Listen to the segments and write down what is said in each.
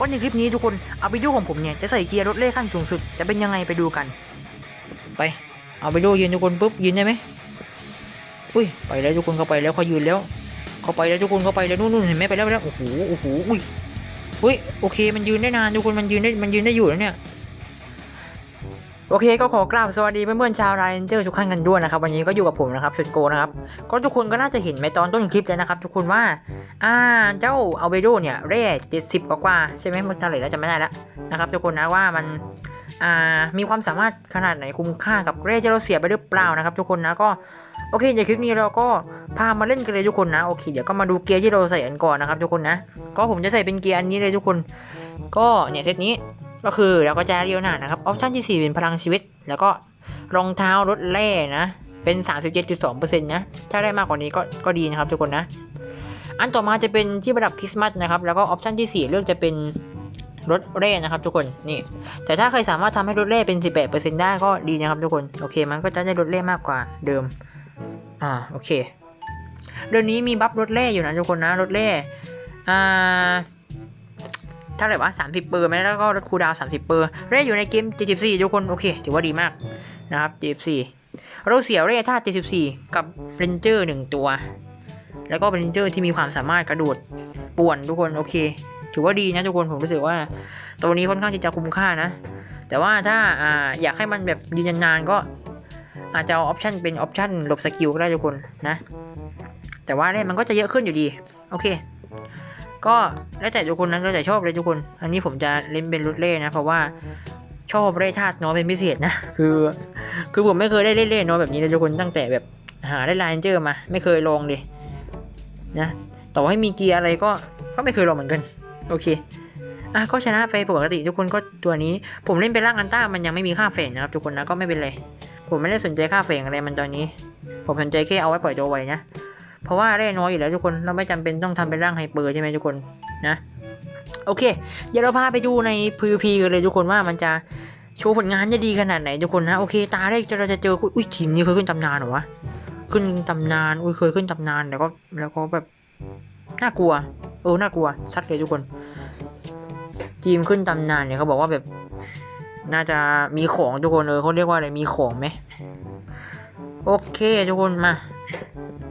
ก็ในคลิปนี้ทุกคนเอาไปดูของผมเนี่ยจะใส่เกียร์รถเล่ขั้นสูงสุดจะเป็นยังไงไปดูกัน ไปเอาไปดูยืนทุกคนปุ๊บยืนได้ไหมอุ้ยไปแล้วทุกคนเขาไปแล้วเขายืนแล้ว เขาไปแล้วทุกคนเขาไปแล้วนู่นนเห็นไหมไปแล้วไปแล้วโอ้โหโอ้โหอุ้ยอุ้ยโอเคมันยืนได้นานทุกคนมันยืนได้มันยืนได้อยู่แล้วเนี่ย โอเคก็ขอกราบสวัสดีเพื่อนๆชาวไรเจอร์ทุกท่านกันด้วยนะครับวันนี้ก็อยู่กับผมนะครับชุดโกนะครับก็ทุกคนก็น่าจะเห็นในตอนต้นคลิปแล้วนะครับ ทุกคนว่าอ่าเจ้าอัลเบโดเนี่ยเร่เจ็ดสิบกว่าใช่ไหมมันเท่าไหร่แล้วจำไม่ได้แล้วนะครับทุกคนนะว่ามันอ่ามีความสามารถขนาดไหนคุ้มค่ากับเร่ที่เราเสียไปหรือเปล่านะครับ ทุกคนนะก็โอเคในคลิปนี้เราก็พามาเล่นกันเลยทุกคนนะโอเคเดี๋ยวก็มาดูเกียร์ที่เราใส่กันก่อนนะครับทุกคนนะก็ผมจะใส่เป็นเกียร์อันนี้เลยทุกคน ก็เนี่ยเซตนี้ ก็คือเราก็จะเรียวหน้านะครับออปชั่นที่ 4 เป็นพลังชีวิต แล้วก็รองเท้ารถแร่นะ เป็น 37.2%นะ ถ้าได้มากกว่านี้ก็ก็ดีนะครับทุกคนนะ อันต่อมาจะเป็นที่ประดับคริสต์มาสนะครับ แล้วก็ออปชั่นที่ 4 เลือกจะเป็นรถแร่นะครับทุกคนนี่ แต่ถ้าใครสามารถทำให้รถแร่เป็น 18%ได้ก็ดีนะครับทุกคน โอเค มันก็จะได้รถแร่มากกว่าเดิม อ่า โอเค เดือนนี้มีบัฟรถแร่อยู่นะทุกคนนะ รถแร่อ่า เท่าไหร่วะ30เปอร์ไหมแล้วก็ลดคูดาวน์30เปอร์เรทอยู่ในเกม74ทุกคนโอเคถือว่าดีมากนะครับ74เราเสียเรทท่า74กับเรนเจอร์หนึ่งตัว แล้วก็เป็นเรนเจอร์ที่มีความสามารถกระโดดป่วนทุกคนโอเค ถือว่าดีนะทุกคนผมรู้สึกว่า ตัวนี้ค่อนข้างที่จะคุ้มค่านะ แต่ว่าถ้าอ่าอยากให้มันแบบยืนนานๆก็อาจจะเอาออปชันเป็นออปชันหลบสกิลก็ได้ทุกคนนะ แต่ว่าเรทมันก็จะเยอะขึ้นอยู่ดี โอเค ก็แล้วแต่ทุกคนนะแล้วแต่ชอบเลยทุกคน อันนี้ผมจะเล่นเป็นรุดเล่นะ เพราะว่าชอบเล่ธาตุน้อยเป็นพิเศษนะ คือ คือผมไม่เคยได้เล่นเล่น้อยแบบนี้เลยทุกคนตั้งแต่แบบหาได้ไลน์เจอมา ไม่เคยลองเลยนะต่อให้มีเกียร์อะไรก็ก็ไม่เคยลองเหมือนกัน โอเคอะก็ชนะไปปกติทุกคนก็ตัวนี้ ผมเล่นเป็นร่างอันต้ามันยังไม่มีค่าเฟงนะครับทุกคนนะก็ไม่เป็นไรผมไม่ได้สนใจค่าเฟงอะไรมันตอนนี้ ผมสนใจแค่เอาไว้ปล่อยตัวไว้นะ เพราะว่าได้น้อยอยู่แล้วทุกคนเราไม่จำเป็นต้องทำเป็นร่างไฮเปอร์ใช่ไหมทุกคนนะโอเค เดี๋ยวเราพาไปดูใน PVP กันเลยทุกคนว่ามันจะโชว์ผลงานได้ดีขนาดไหนทุกคนนะโอเค ตาแรกเราจะเจออุ้ยทีมนี้เคยขึ้นตำนานเหรอวะขึ้นตำนานอุ้ยเคยขึ้นตำนานแล้วก็แล้วก็แบบน่ากลัวเออน่ากลัวซัดเลยทุกคน ทีมขึ้นตำนานเนี่ยเขาบอกว่าแบบ น่าจะมีของทุกคนเออเขาเรียกว่าอะไรมีของไหมโอเคทุกคนมา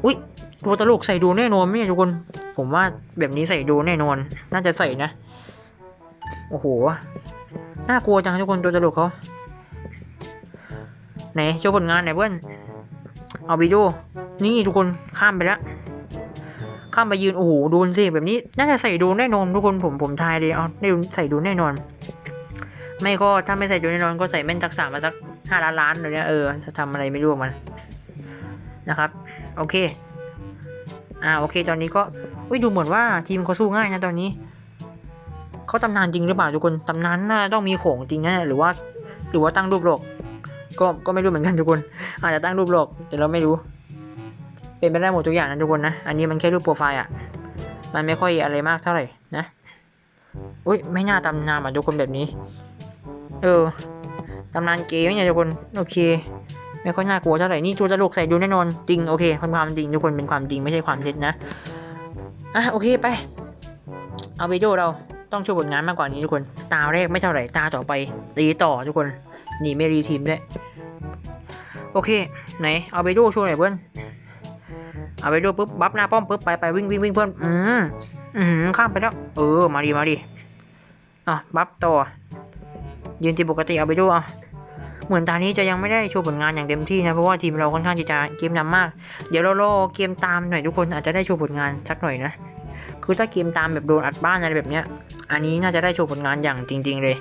อุ้ย ตัวตลกใส่ดูแน่นอนไมเนี่ยทุกคน ผมว่าแบบนี้ใส่ดูแน่นอน น่าจะใส่นะ โอ้โห น่ากลัวจังทุกคนตัวตลกเขาไหนโชว์ผลงานไหนเพื่อน เอาไปดูนี่ทุกคนข้ามไปแล้ว ข้ามไปยืนโอ้โหโดนสิแบบนี้ น่าจะใส่ดนแน่นอนทุกคนผมผมทายเลยเอาได้ใส่ดนแน่นอน ไม่ก็ถ้าไม่ใส่ดนแน่นอนก็ใส่แม่นทักษะมาสักห้าล้านล้านเลยเนี่ยเออจะทำอะไรไม่รู้กันนะครับ โอเค อ่าโอเคตอนนี้ก็อุ้ยดูเหมือนว่าทีมเขาสู้ง่ายนะตอนนี้เขาตำนานจริงหรือเปล่าทุกคนตำนานน่าต้องมีของจริงนะหรือว่า หรือว่าตั้งรูปโลกก็ก็ไม่รู้เหมือนกันทุกคน อาจจะตั้งรูปโลกแต่เราไม่รู้ เป็นไปได้หมดทุกอย่างนะทุกคนนะอันนี้มันแค่รูปโปรไฟล์อะมันไม่ค่อยอะไรมากเท่าไหร่นะอุ้ยไม่น่าตำนานอะทุกคนแบบนี้ เออตำนานเกมเนี่ยทุกคนโอเค ไม่ค่อยน่ากลัวเท่าไหร่นี่ตัวตลกใส่ดูแน่นอนจริงโอเคเป็นความจริงทุกคนเป็นความจริงไม่ใช่ความเท็จนะอะโอเคไป เอาไปดูเราต้องโชว์ผลงานมากกว่านี้ทุกคน ตาแรกไม่เท่าไหร่ตาต่อไป ตีต่อทุกคนหนีไม่รีทีมด้วยโอเค ไหนเอาไปดูโชว์หน่อยเพื่อนเอาไปดูปุ๊บบัฟหน้าป้อมปุ๊บไปไปวิ่งวิ่งวิ่งเพื่อนอืมอืมข้ามไปแล้วเออมาดีมาดีอะบัฟต่อยืนทีปกติเอาไปดูอะ เหมือนตอนนี้จะยังไม่ได้โชว์ผลงานอย่างเต็มที่นะ เพราะว่าทีมเราค่อนข้างจะเกมนำมาก เดี๋ยวเรารอเกมตามหน่อยทุกคนอาจจะได้โชว์ผลงานสักหน่อยนะ คือถ้าเกมตามแบบโดนอัดบ้านอะไรแบบเนี้ย อันนี้น่าจะได้โชว์ผลงานอย่างจริง ๆ เลย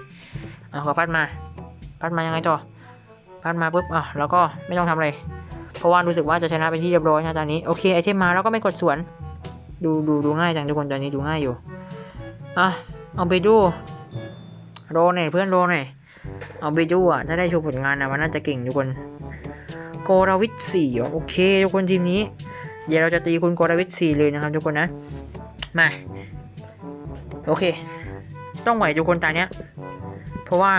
เอาขอพัดมา พัดมายังไงต่อ พัดมาปุ๊บอะแล้วก็ไม่ต้องทำอะไร เพราะว่ารู้สึกว่าจะชนะเป็นที่เรียบร้อยนะตอนนี้ โอเคไอเทมมาแล้วก็ไม่กดสวน ดูดูดูง่ายจังทุกคนตอนนี้ดูง่ายอยู่ อะเอาไปดู โรหน่อยเพื่อนโรหน่อย เอาไปดูอะถ้าได้โชว์ผลงานนะมันน่าจะเก่งทุกคนโกราวิทสี่โอเคทุกคนทีมนี้ เดี๋ยวเราจะตีคุณโกราวิทสี่เลยนะครับทุกคนนะ มา โอเค ต้องไหวทุกคนตาเนี้ย เพราะว่า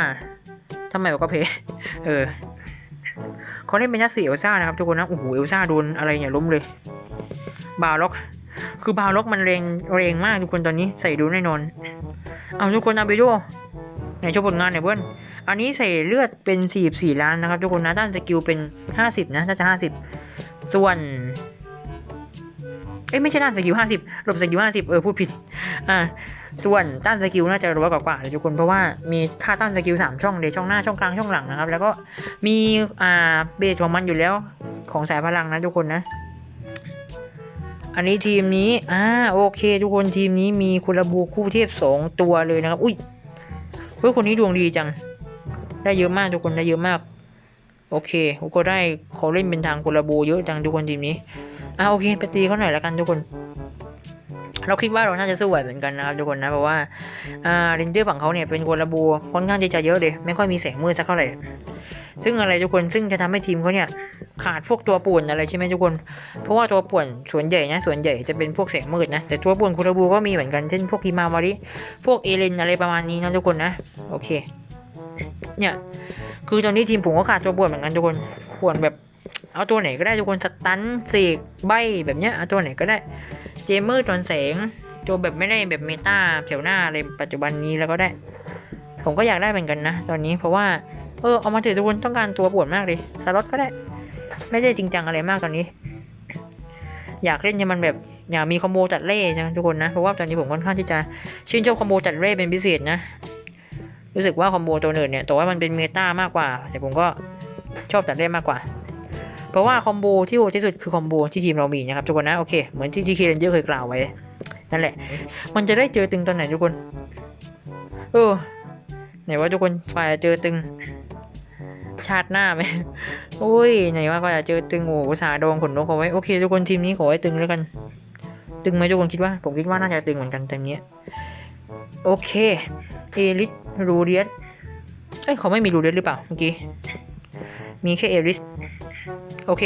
ทำไมบอกก็เพเออเขาเล่นเป็นยักษ์สี่เอลซ่านะครับทุกคนนะโอ้โหเอลซ่าโดนอะไรเนี่ยล้มเลยบาล็อก คือบาล็อกมันแรงแรงมากทุกคนตอนนี้ใส่ดูแน่นอน เอาทุกคนเอาไปดู ไหนโชว์ผลงานหน่อยเพื่อนอันนี้ใส่เลือดเป็น 44 ล้านนะครับทุกคนนะด้านสกิลเป็น 50 นะน่าจะ 50 ส่วนเอ้ยไม่ใช่ด้านสกิล50ลบสกิล50เออพูดผิด อ่า ส่วนต้านสกิลน่าจะร้อยกว่าเลยทุกคน เพราะว่ามีท่าต้านสกิลสามช่องเลยช่องหน้าช่องกลางช่องหลังนะครับ แล้วก็มีอ่าเบสของมันอยู่แล้วของสายพลังนะทุกคนนะ อันนี้ทีมนี้ อ่าโอเค ทุกคนทีมนี้มีคุณระบูคู่เทพสองตัวเลยนะครับ อุ้ย เพื่อคนนี้ดวงดีจัง ได้เยอะมากทุกคนได้เยอะมาก โอเคโอก็ได้เขาเล่นเป็นทางคุระบูเยอะจังทุกคนทีมนี้อ่าโอเคไปตีเขาหน่อยละกันทุกคน เราคิดว่าเราน่าจะสู้ไหวเหมือนกันนะครับทุกคนนะเพราะว่าอ่าเรนเจอร์ฝั่งเขาเนี่ยเป็นคุระบูค่อนข้างจะเยอะเลย ไม่ค่อยมีแสงมืดสักเท่าไหร่ ซึ่งอะไรทุกคนซึ่งจะทำให้ทีมเขาเนี่ยขาดพวกตัวป่วนอะไรใช่ไหมทุกคน เพราะว่าตัวป่วนส่วนใหญ่นะส่วนใหญ่จะเป็นพวกแสงมืดนะแต่ตัวป่วนคุระบูก็มีเหมือนกันเช่นพวกฮิมาวาริพวกเอเลนอะไรประมาณนี้นะทุกคนนะโอเค เนี่ยคือตอนนี้ทีมผมก็ขาดตัวป่วนเหมือนกันทุกคนป่วนแบบเอาตัวไหนก็ได้ทุกคนสตันเสกใบแบบเนี้ยเอาตัวไหนก็ได้ เจมเมอร์ตอนแสงตัวแบบไม่ได้แบบเมตาแถวหน้าอะไรปัจจุบันนี้แล้วก็ได้ ผมก็อยากได้เหมือนกันนะ ตอนนี้เพราะว่า เออเอามาเถอะทุกคนต้องการตัวปวนมากเลยสล็อตก็ได้ ไม่ได้จริงจังอะไรมากตอนนี้ อยากเล่นให้มันแบบอยากมีคอมโบจัดเล่นะทุกคนนะเพราะว่าตอนนี้ผมค่อนข้างที่จะชื่นชอบคอมโบจัดเล่เป็นพิเศษนะรู้สึกว่าคอมโบตัวอื่นเนี่ยแต่ว่ามันเป็นเมตามากกว่า แต่ผมก็ชอบจัดเล่มากกว่า เพราะว่าคอมโบที่โหดที่สุดคือคอมโบที่ทีมเรามีนะครับทุกคนนะโอเคเหมือนที่ทีเคเรนเจอร์เคยกล่าวไว้นั่นแหละ มันจะได้เจอตึงตอนไหนทุกคน เออไหนว่าทุกคนฝ่ายเจอตึง ชาติหน้าไหมโอ้ยไหนว่าฝ่ายจะเจอตึงโอ้สาห์ดองขนนกเอาไว้โอเคทุกคนทีมนี้ขอให้ตึงแล้วกัน ตึงไหมทุกคนคิดว่า ผมคิดว่าน่าจะตึงเหมือนกันทีมนี้โอเคเอลิสรูเดียสเอ้ยเขาไม่มีรูเดียสหรือเปล่าเมื่อกี้มีแค่เอลิสโอเค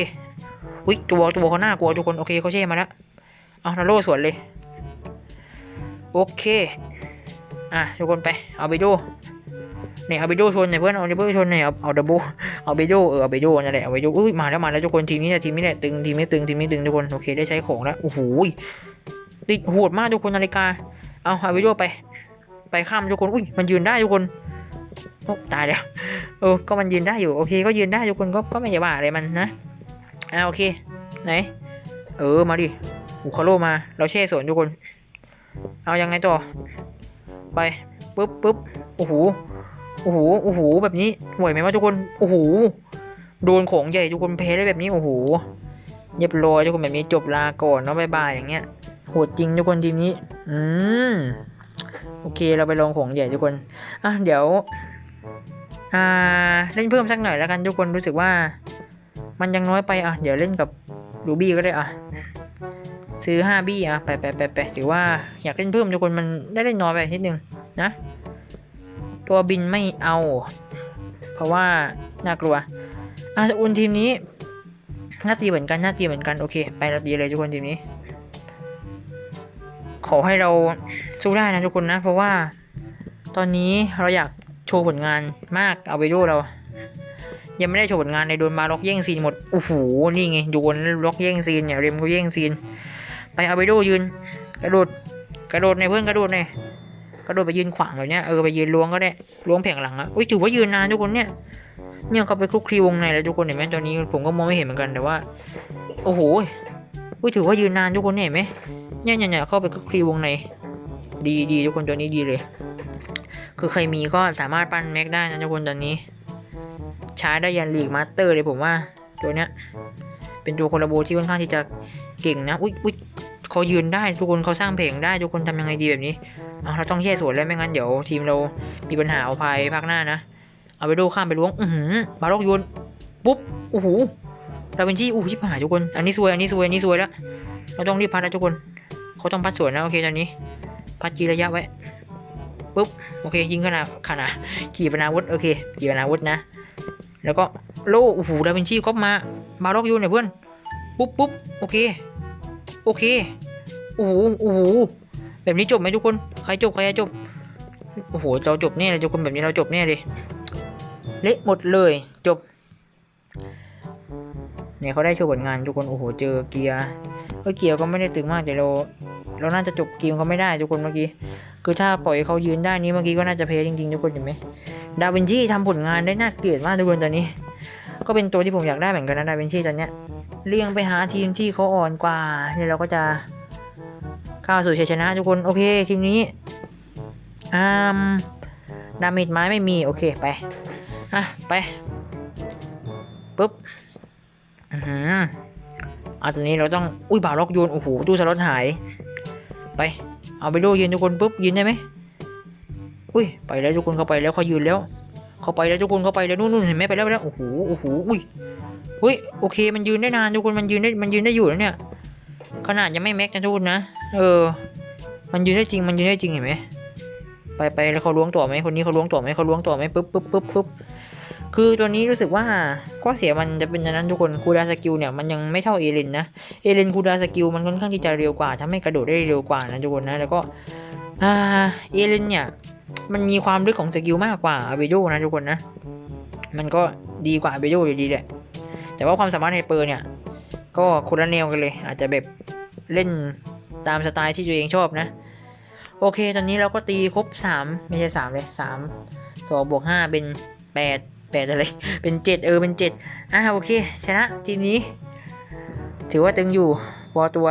อุ้ยตัวตัวเขาหน้ากลัวทุกคนโอเคเขาเช่มาแล้วเอานาโร่สวนเลย โอเค อะทุกคนไป เอาไปดู เนี่ยเอาไปดูชนเนี่ยเพื่อนเอาไปดูชนเนี่ยเอาเอาดับเบิลเอาไปดูเออเอาไปดูนั่นแหละเอาไปดูอุ้ยมาแล้วมาแล้วทุกคนทีมนี้เนี่ยทีมนี้แหละตึงทีมนี้ตึงทีมนี้ตึงทุกคนโอเคได้ใช้ของแล้วโอ้โหติดโหดมากทุกคนนาฬิกาเอาเอาไปดูไป ไปข้ามทุกคนอุ้ยมันยืนได้ทุกคนโอ้ตายแล้วเออก็มันยืนได้อยู่โอเคก็ยืนได้ทุกคนก็ก็ไม่ใช่ว่าอะไรมันนะอ่าโอเคไหนเออมาดิอูคาโลมา เราแช่สวนทุกคน เอายังไงต่อไปปึ๊บปึ๊บโอ้โห โอ้โหโอ้โหแบบนี้ไหวไหมว่ะทุกคนโอ้โหโดนของใหญ่ทุกคนเพได้แบบนี้โอ้โหเรียบร้อยทุกคนแบบนี้จบลาก่อนเนาะบายบายอย่างเงี้ยโหดจริงทุกคนทีมนี้ อืมโอเคเราไปลองของใหญ่ทุกคนอะเดี๋ยว อ่าเล่นเพิ่มสักหน่อยแล้วกันทุกคนรู้สึกว่า มันยังน้อยไปอะเดี๋ยวเล่นกับรูบี้ก็ได้อะซื้อห้าบี้อะไปไปไปไปถือว่าอยากเล่นเพิ่มทุกคนมันได้เล่นน้อยไปนิดนึงนะ ตัวบินไม่เอา เพราะว่าน่ากลัวอะอุนทีมนี้หน้าตีเหมือนกันหน้าตีเหมือนกันโอเค ไปเราตีเลยทุกคนทีมนี้ ขอให้เราสู้ได้นะทุกคนนะ เพราะว่าตอนนี้เราอยากโชว์ผลงานมากเอาไปดูเรา ยังไม่ได้โชว์ผลงานในโดนมาล็อกแย่งซีนหมดโอ้โหนี่ไงโดนล็อกแย่งซีนเนี่ยเรมก็แย่งซีน ไปเอาไปดูยืน กระโดดกระโดดในเพื่อนกระโดดใน กระโดดไปยืนขวางแบบเนี้ยเออไปยืนล้วงก็ได้ล้วงแผงหลังอะอุ้ยถือว่ายืนนานทุกคนเนี่ยเนี่ยเขาไปคลุกคลีวงในแล้วทุกคนเห็นไหมตอนนี้ผมก็มองไม่เห็นเหมือนกันแต่ว่า โอ้โหอุ้ยถือว่ายืนนานทุกคนเห็นไหมเนี่ยเนี่ยเนี่ยเข้าไปคลุกคลีวงใน ดีดีทุกคนตัวนี้ดีเลย คือใครมีก็สามารถปั้นแม็กได้นะทุกคนตอนนี้ ใช้ได้ยันลีกมาสเตอร์เลยผมว่าตัวเนี้ยเป็นตัวโคลาโบที่ค่อนข้างที่จะเก่งนะ อุ้ยอุ้ย เขายืนได้ทุกคนเขาสร้างเพลงได้ทุกคนทำยังไงดีแบบนี้เเราต้องแย่สวนแล้วไม่งั้นเดี๋ยวทีมเรามีปัญหาเอาภายภาคหน้านะเอาไปดูข้ามไปล้วงอือหือบาล็อกโยนปุ๊บโอ้โหดาวินชีอู้ชิบหายทุกคน อันนี้ซวยอันนี้ซวยอันนี้ซวยแล้วเราต้องรีบพัดแล้วทุกคนเขาต้องพัดสวนนะโอเคตอนนี้ พัดกีระยะไว้ปุ๊บโอเค ยิงขนาดขนาดขี่ปนาวุธโอเคขี่ปนาวุธนะ แล้วก็โล่โอ้โหดาวินชีก็มาบาล็อกโยนเนี่ยเพื่อนปุ๊บปุ๊บโอเค โอเคโอ้โหโอ้โหแบบนี้จบไหมทุกคน ใครจบใครจะจบ โอ้โห เราจบแน่เลยทุกคนแบบนี้เราจบแน่เลย เละหมดเลย จบ เนี่ยเขาได้โชว์ผลงานทุกคน โอ้โห เจอเกียร์ก็เกียวก็ไม่ได้ตึงมากแต่เรา เราน่าจะจบเกมเขาไม่ได้ทุกคนเมื่อกี้ คือถ้าปล่อยเขายืนได้นี้เมื่อกี้ก็น่าจะเพย์จริงๆทุกคนเห็นไหมดาวินชีทำผลงานได้น่าเกลียดมากทุกคนตอนนี้ ก็เป็นตัวที่ผมอยากได้เหมือนกันนะดาวินชีตอนเนี้ยเลี่ยงไปหาทีมที่เขาอ่อนกว่าเนี่ยเราก็จะก้าสู่ชัยชนะทุกคนโอเคทีมนี้อ่าดาเมจไม้ไม่มีโอเคไปอะไปปุ๊บอืออะตอนนี้เราต้องอุ้ยบาล็อกโยนโอ้โหตู้สล็อตหายไปเอาไปโดยืนทุกคนปุ๊บยืนได้ไหมอุ้ยไปแล้วทุกคนเขาไปแล้วเขายืนแล้ว เขาไปแล้วทุกคนเขาไปแล้วนู่นนู่นเห็นไหมไปแล้วไปแล้วโอ้โหโอ้โหอุ้ยอุ้ยโอเคมันยืนได้นานทุกคนมันยืนได้มันยืนได้อยู่แล้วเนี่ยขนาดยังไม่แม็กนะทุกคนนะเออ มันยืนได้จริงมันยืนได้จริงเห็นไหมไปไปแล้วเขาล้วงตัวไหมคนนี้เขาล้วงตัวไหมเขาล้วงตัวไหมปุ๊บปุ๊บปุ๊บปุ๊บคือตัวนี้รู้สึกว่าข้อเสียมันจะเป็นอย่างนั้นทุกคนคูดาสกิลเนี่ยมันยังไม่เท่าเอเลนนะเอเลนคูดาสกิลมันค่อนข้างที่จะเร็วกว่าทำให้กระโดดได้เร็วกว่านะทุกคนนะแล้วก็อ่าเอเลนเนี่ย มันมีความลึกของสกิลมากกว่าเบโดนะทุกคนนะ มันก็ดีกว่าเบโดอยู่ดีแหละ แต่ว่าความสามารถในเปอร์เนี่ย ก็คนละแนวกันเลย อาจจะแบบเล่นตามสไตล์ที่ตัวเองชอบนะ โอเค ตอนนี้เราก็ตีครบสามไม่ใช่สามเลยสามสองบวกห้าเป็นแปดแปดอะไร เป็นเจ็ดเออ เป็นเจ็ดอ่าโอเค ชนะทีนี้ ถือว่าตึงอยู่พอตัว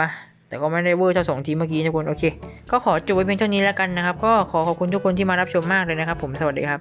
แต่ก็ไม่ได้เวอร์เท่าสองทีเมื่อกี้ทุกคนโอเค ก็ขอจบไว้เพียงเท่านี้แล้วกันนะครับ ก็ขอขอบคุณทุกคนที่มารับชมมากเลยนะครับ ผมสวัสดีครับ